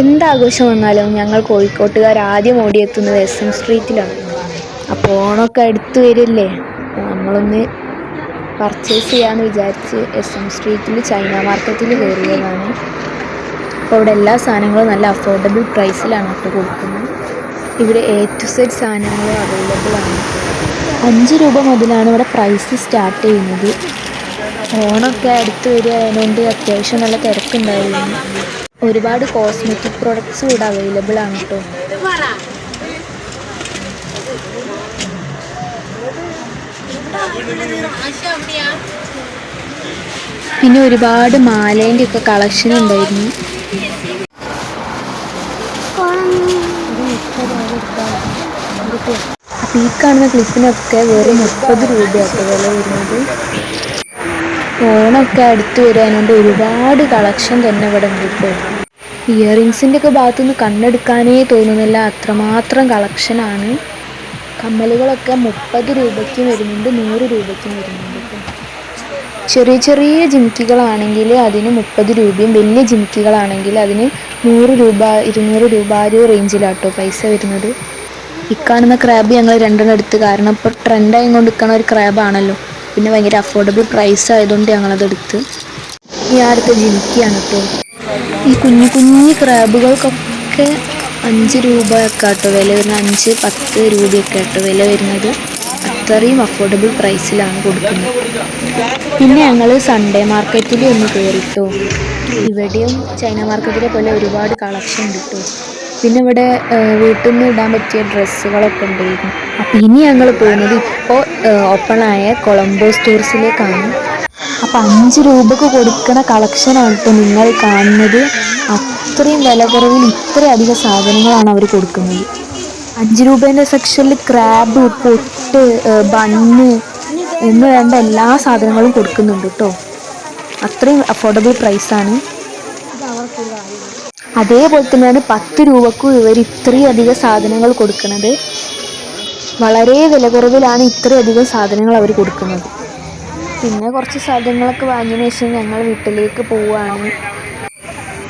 എന്താഘോഷം വന്നാലും ഞങ്ങൾ കോഴിക്കോട്ടുകാർ ആദ്യം ഓടിയെത്തുന്നത് എസ് എം സ്ട്രീറ്റിലാണ് അപ്പോൾ ഓണമൊക്കെ അടുത്ത് വരില്ലേ? നമ്മളൊന്ന് പർച്ചേസ് ചെയ്യാമെന്ന് വിചാരിച്ച് എസ് എം സ്ട്രീറ്റിൽ ചൈന മാർക്കറ്റിൽ കയറിയതാണ്. അപ്പോൾ ഇവിടെ എല്ലാ സാധനങ്ങളും നല്ല അഫോർഡബിൾ പ്രൈസിലാണ് കേട്ടോ കൊടുക്കുന്നത്. ഇവിടെ എ ടു സെഡ് സാധനങ്ങളും അവൈലബിൾ ആണ്. അഞ്ച് രൂപ മുതലാണ് ഇവിടെ പ്രൈസ് സ്റ്റാർട്ട് ചെയ്യുന്നത്. ഓണമൊക്കെ അടുത്ത് വരികയായതുകൊണ്ട് അത്യാവശ്യം നല്ല തിരക്കുണ്ടായിരുന്നു. ഒരുപാട് കോസ്മെറ്റിക് പ്രോഡക്ട്സ് ഇവിടെ അവൈലബിൾ ആണ് കേട്ടോ പിന്നെ ഒരുപാട് മാലേന്റെ ഒക്കെ കളക്ഷൻ ഉണ്ടായിരുന്നു. ഈ കാണുന്ന ക്ലിപ്പിനൊക്കെ വെറും മുപ്പത് രൂപയൊക്കെ വില വരുന്നത്. ഓണമൊക്കെ അടുത്ത് വരാനുണ്ട് ഒരുപാട് കളക്ഷൻ തന്നെ ഇവിടെ ഉണ്ട് ഇപ്പോൾ ഇയറിങ്സിന്റെ ഒക്കെ ഭാഗത്തുനിന്ന് കണ്ണെടുക്കാനേ തോന്നുന്നില്ല. അത്രമാത്രം കളക്ഷനാണ് കമ്മലുകളൊക്കെ മുപ്പത് രൂപയ്ക്കും വരുന്നുണ്ട് നൂറ് രൂപയ്ക്കും വരുന്നുണ്ട് ചെറിയ ചെറിയ ജിമിക്കികളാണെങ്കിൽ അതിന് മുപ്പത് രൂപയും വലിയ ജിമിക്കികളാണെങ്കിൽ അതിന് നൂറ് രൂപ ഇരുന്നൂറ് രൂപ ആ ഒരു റേഞ്ചിലാട്ടോ പൈസ വരുന്നത്. ഇക്കാണുന്ന ക്രാബ് ഞങ്ങൾ രണ്ടെണ്ണം എടുത്ത് കാരണം ഇപ്പോൾ ട്രെൻഡായി കൊണ്ട് നിൽക്കുന്ന ഒരു ക്രാബാണല്ലോ പിന്നെ ഭയങ്കര അഫോർഡബിൾ പ്രൈസ് ആയതുകൊണ്ട് ഞങ്ങളത് എടുത്ത്. ഈ അടുത്ത ജിമിക്കിയാണ് കേട്ടോ ഈ കുഞ്ഞു കുഞ്ഞു ക്രാബുകൾക്കൊക്കെ അഞ്ച് രൂപയൊക്കെ കേട്ടോ വില വരുന്നത്. അഞ്ച് പത്ത് രൂപയൊക്കെ ആട്ടോ വില വരുന്നത്. അത്രയും അഫോർഡബിൾ പ്രൈസിലാണ് കൊടുക്കുന്നത്. പിന്നെ ഞങ്ങൾ സൺഡേ മാർക്കറ്റിൽ ഒന്ന് കയറിട്ടോ ഇവിടെയും ചൈന മാർക്കറ്റിലെ പോലെ ഒരുപാട് കളക്ഷൻ കിട്ടും. പിന്നെ ഇവിടെ വീട്ടിൽ നിന്ന് ഇടാൻ പറ്റിയ ഡ്രസ്സുകളൊക്കെ ഉണ്ടായിരുന്നു. ഇനി ഞങ്ങൾ പോകുന്നത് ഇപ്പോൾ ഓപ്പണായ കൊളംബോ സ്റ്റോഴ്സിലേക്കാണ് അപ്പം അഞ്ച് രൂപക്ക് കൊടുക്കണ കളക്ഷനാണ് ആയിട്ട് നിങ്ങൾ കാണുന്നത്. അത്രയും വില കുറവിൽ ഇത്രയധികം സാധനങ്ങളാണ് അവർ കൊടുക്കുന്നത്. അഞ്ച് രൂപേന്റെ സെക്ഷനിൽ ക്രാബ് പൊട്ട് ബണ്ണ് എന്ന് വേണ്ട എല്ലാ സാധനങ്ങളും കൊടുക്കുന്നുണ്ട് കേട്ടോ. അത്രയും അഫോർഡബിൾ പ്രൈസാണ് അതേപോലെ തന്നെയാണ് പത്ത് രൂപക്കും ഇവർ ഇത്രയും അധികം സാധനങ്ങൾ കൊടുക്കുന്നത് വളരെ വില കുറവിലാണ് ഇത്രയധികം സാധനങ്ങൾ അവർ കൊടുക്കുന്നത്. പിന്നെ കുറച്ച് സാധനങ്ങളൊക്കെ വാങ്ങിയതിന് ശേഷം ഞങ്ങൾ വീട്ടിലേക്ക് പോവുകയാണ്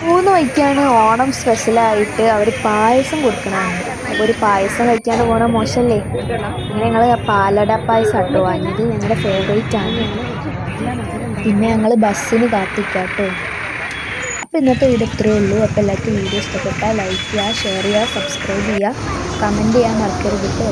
മൂന്ന് വഴിക്കാണ് ഓണം സ്പെഷ്യലായിട്ട് അവർ പായസം കൊടുക്കണമെന്ന് അപ്പോൾ ഒരു പായസം കഴിക്കാണ്ട് പോകണ മോശമല്ലേ? അങ്ങനെ ഞങ്ങൾ പാലട പായസം ആട്ടോ വാങ്ങിയത്. ഞങ്ങളുടെ ഫേവറേറ്റ് ആണ്. പിന്നെ ഞങ്ങൾ ബസ്സിന് കാത്തിക്കാട്ടോ അപ്പോൾ ഇന്നത്തെ വീഡിയോ ഇത്രയേ ഉള്ളൂ. അപ്പോൾ എല്ലാവർക്കും വീഡിയോ ഇഷ്ടപ്പെട്ടാൽ ലൈക്ക് ചെയ്യുക ഷെയർ ചെയ്യുക സബ്സ്ക്രൈബ് ചെയ്യുക കമന്റ് ചെയ്യാൻ മറക്കരുത് കേട്ടോ.